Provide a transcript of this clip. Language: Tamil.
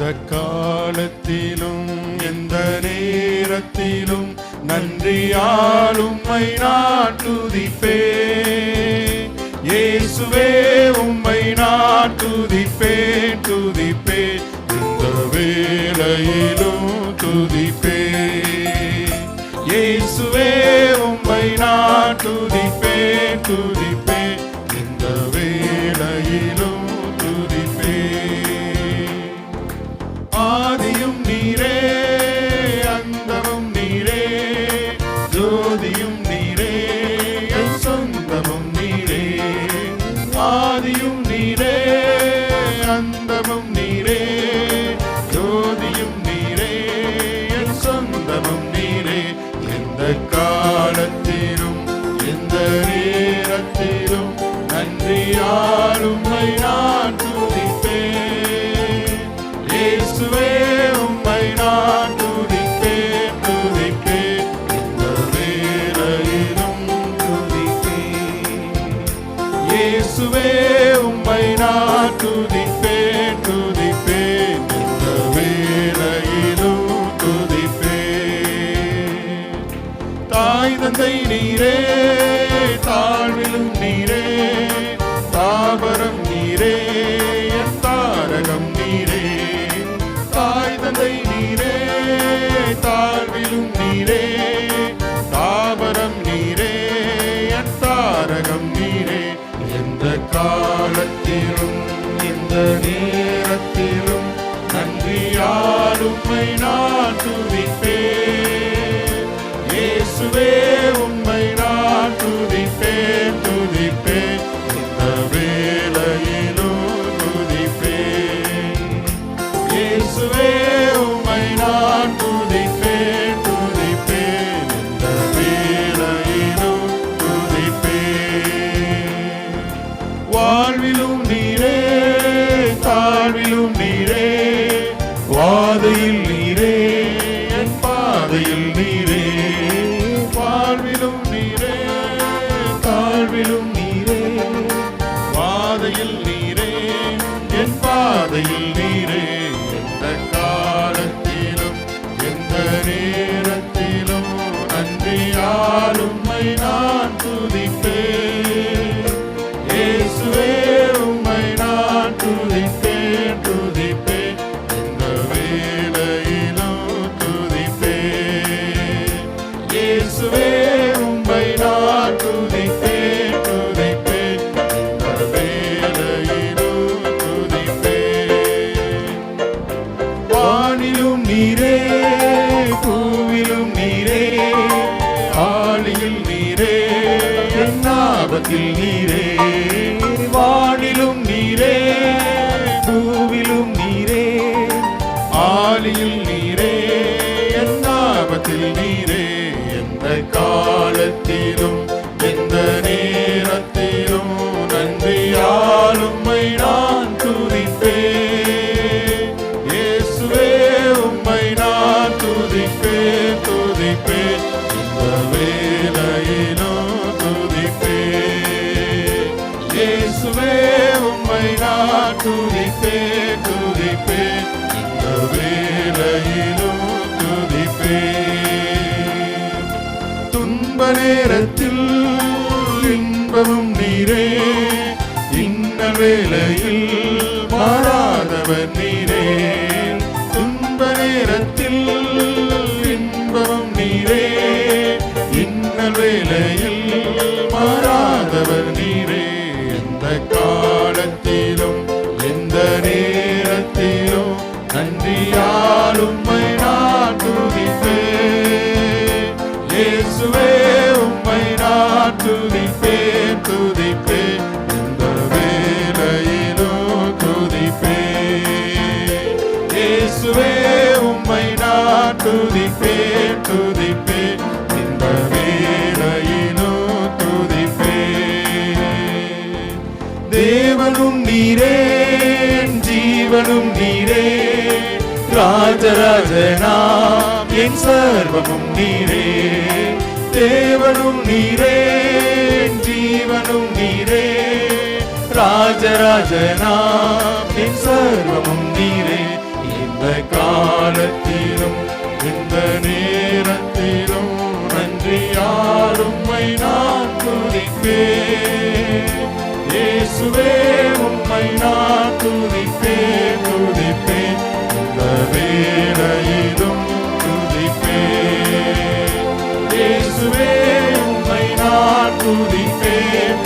எந்த காலத்திலும் எந்த நேரத்திலும் நன்றியால் உம்மை நான் துதிப்பேன் இயேசுவே உம்மை நான் துதிப்பேன் துதிப்பேன் இந்த வேளையிலும் துதிப்பேன் இயேசுவே உம்மை நான் துதிப்பேன் சொந்தமும் நீரே ஜோதியும் நீரே என் சொந்தமும் நீரே. எந்த காலத்திலும் எந்த நேரத்திலும் நன்றியாலும் உம்மை நான் துதிப்பேன். இயேசுவே உம்மை நான் துதிப்பேன் துதிப்பேன். இந்த துதிப்பேன். இயேசுவே உம்மை நான் துதிப்பேன் துதிப்பேன். இந்த வேளையிலும் துதிப்பேன். தாய் தந்தை நீரே தாழ்விலும் நீரே தாபரம் நீரே என் தாரகம் நீரே. தாய் தந்தை நீரே தாழ்விலும் நீரே தாபரம் நீரே உம்மை நான் துதிப்பேன் இயேசுவே நீரே வானிலும் நீரே பூவிலும் நீரே ஆளியில் நீரே என் ஆபத்தில் நீரே வானிலும் நீரே துதிப்பேன் இந்த வேளையிலும் துதிப்பேன் இயேசுவே உம்மை நான் துதிப்பேன் துதிப்பேன் இந்த வேளையிலும் துதிப்பேன் துன்ப நேரத்தில் இன்பமும் நீரே. இன்ன வேளையில் மாறாதவர் நீ. காணல் வேலையில் மாறாதவர் நீரே. எந்த காலத்திலும் எந்த நேரத்திலும் நன்றியாலும் உம்மை நான் துதிப்பேன். இயேசுவே உம்மை நான் துதிப்பேன் துதிப்பேன். இந்த வேளையிலும் துதிப்பேன். இயேசுவே உம்மை நான் துதிப்பேன். ஜீவனும் நீரே ஜீவனும் நீரே. ராஜராஜனா என் சர்வமும் நீரே. தேவனும் நீரே ஜீவனும் நீரே. ராஜராஜனா என் சர்வமும் நீரே. இந்த காலத்திலும் இந்த நேரத்திலும் நன்றி யாரும் நான் துதிப்பேன் இயேசுவே துதிப்பேன்